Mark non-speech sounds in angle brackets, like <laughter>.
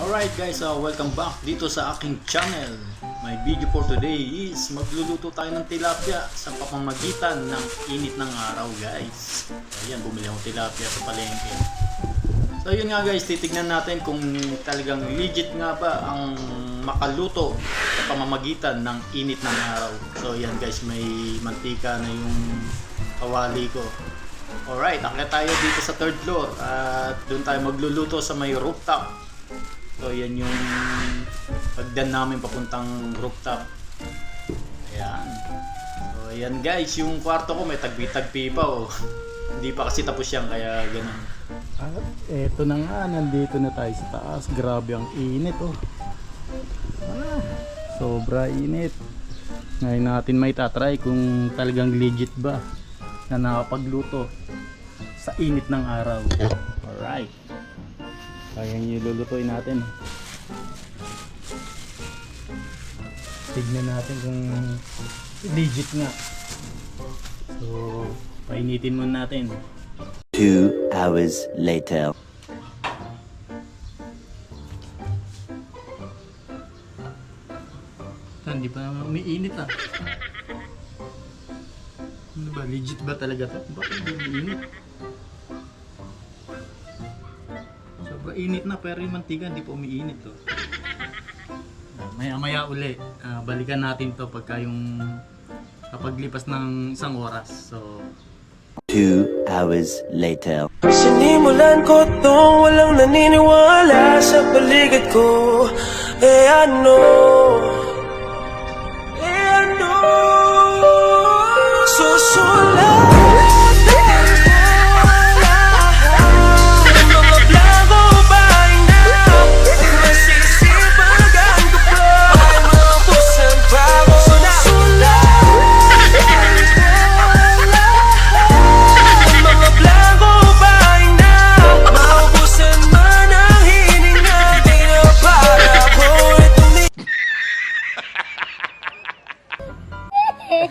Alright guys, uh, welcome back dito sa aking channel. My video for today is magluluto tayo ng tilapia sa pamamagitan ng init ng araw guys. Ayan, bumili akong tilapia sa palengke. So yun nga guys, titignan natin kung talagang legit nga ba ang makaluto sa pamamagitan ng init ng araw. So yan guys, may mantika na yung kawali ko. Alright, akyat tayo dito sa third floor at doon tayo magluluto sa may rooftop. So yan yung pagdan namin papuntang rooftop. Ayan. So ayan guys, yung kwarto ko may tagpi-tagpi pa oh. <laughs> Hindi pa kasi tapos yan kaya ganun. At eto na nga, nandito na tayo sa taas. Grabe ang init oh. Ah, sobra init. Ngayon natin may tatry kung talagang legit ba na nakapagluto sa init ng araw. Alright. Kaya yung lulutuin natin. Tignan natin kung legit nga. So, painitin muna natin. Two hours later. Hindi pa naman umiinit ah. Ano ba? Legit ba talaga to? Bakit hindi umiinit? Init na pero yung mantika hindi pa umiinit to. Maya maya uli, ah, balikan natin to pagka yung kapag lipas ng isang oras. So, Two hours later. Sinimulan ko tong walang naniniwala sa paligid ko Eh ano